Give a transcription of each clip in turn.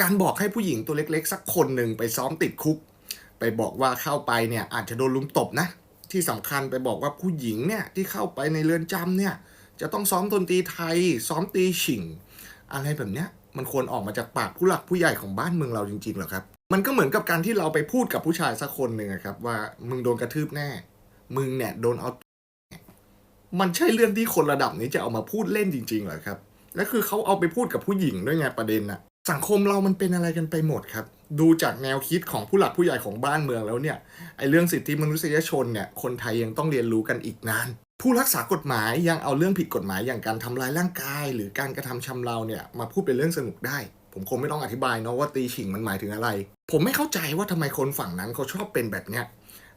การบอกให้ผู้หญิงตัวเล็กๆ สักคนหนึ่งไปซ้อมติดคุก ไปบอกว่าเข้าไปเนี่ยอาจจะโดนลุมตบนะ ที่สำคัญไปบอกว่าผู้หญิงเนี่ยที่เข้าไปในเรือนจำเนี่ยจะต้องซ้อมดนตรีไทย ซ้อมตีฉิง อะไรแบบเนี้ยมันควรออกมาจากปากผู้หลักผู้ใหญ่ของบ้านเมืองเราจริงๆหรอครับ มันก็เหมือนกับการที่เราไปพูดกับผู้ชายสักคนหนึ่งครับว่ามึงโดนกระทืบแน่ มึงเนี่ยโดนเอามันใช่เรื่องที่คนระดับนี้จะเอามาพูดเล่นจริงๆหรอครับ และคือเขาเอาไปพูดกับผู้หญิงด้วยไงประเด็นน่ะ สังคมเรามันเป็นอะไรกันไปหมดครับ ดูจากแนวคิดของผู้หลักผู้ใหญ่ของบ้านเมืองแล้วเนี่ยไอเรื่องสิทธิมนุษยชนเนี่ยคนไทยยังต้องเรียนรู้กันอีกนาน ผู้รักษากฎหมายยังเอาเรื่องผิดกฎหมายอย่างการทำร้ายร่างกาย หรือการกระทำชำเราเนี่ยมาพูดเป็นเรื่องสนุกได้ ผมคงไม่ต้องอธิบายเนาะว่าตีฉิงมันหมายถึงอะไร ผมไม่เข้าใจว่าทำไมคนฝั่งนั้นเขาชอบเป็นแบบเนี้ย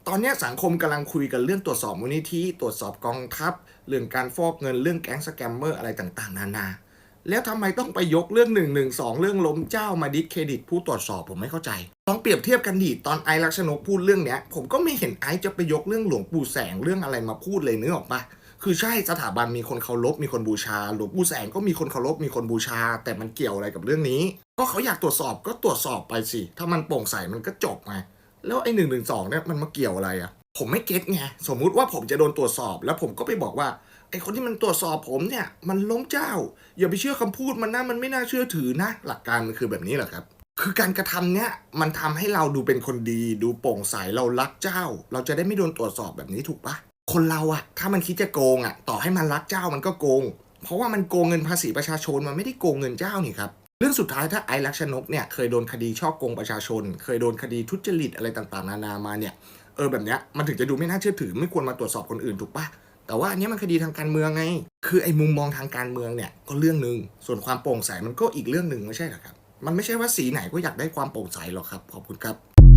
ตอนนี้สังคมกำลังคุยกันเรื่องตรวจสอบมูลนิธิตรวจสอบกองทัพ เรื่องการฟอกเงินเรื่องแก๊งสแกมเมอร์อะไรต่างๆ นานา แล้วทำไมต้องไปยกเรื่อง1นึเรื่องล้มเจ้ามาดิสเครดิต ผู้ตรวจสอบผมไม่เข้าใจลองเปรียบเทียบกันดิตอนไอซ์ลักษณกพูดเรื่องเนี้ย ผมก็ไม่เห็นไอซ์จะไปยกเรื่องหลวงปู่แสงเรื่องอะไรมาพูดเลยเนึกออกปะคือใช่สถาบันมีคนเคารพมีคนบูชา หลวงปู่แสงก็มีคนเคารพมีคนบูชา แต่มันเกี่ยวอะไรกับเรื่องนี้ ก็เขาอยากตรวจสอบก็ตรวจสอบไปสิ ถ้ามันโปร่งใสมันก็จบไงแล้วไอ้หนึ่งหนึ่งสองเนี่ยมันมาเกี่ยวอะไรอะ ผมไม่เก็ตไงสมมุติว่าผมจะโดนตรวจสอบ แล้วผมก็ไปบอกว่าไอ้คนที่มันตรวจสอบผมเนี่ย มันล้มเจ้า อย่าไปเชื่อคำพูดมันนะมันไม่น่าเชื่อถือนะ หลักการมันคือแบบนี้แหละครับ คือการกระทำเนี่ยมันทำให้เราดูเป็นคนดี ดูโปร่งใสเรารักเจ้า เราจะได้ไม่โดนตรวจสอบแบบนี้ถูกปะคนเราอะถ้ามันคิดจะโกงอะต่อให้มันรักเจ้ามันก็โกง เพราะว่ามันโกงเงินภาษีประชาชนมันไม่ได้โกงเงินเจ้านี่ครับเรื่องสุดท้ายถ้าไอ้ลักษณกเนี่ยเคยโดนคดีช่อโกงประชาชน เคยโดนคดีทุจริตอะไรต่างๆ นานามาเนี่ย เออแบบเนี้ยมันถึงจะดูไม่น่าเชื่อถือ ไม่ควรมาตรวจสอบคนอื่นถูกปะแต่ว่าอันเนี้ยมันคดีทางการเมืองไง คือไอ้มุมมองทางการเมืองเนี่ยก็เรื่องหนึ่งส่วนความโปร่งใสมันก็อีกเรื่องหนึ่งไม่ใช่เหรอครับ มันไม่ใช่ว่าสีไหนก็อยากได้ความโปร่งใสหรอกครับ ขอบคุณครับ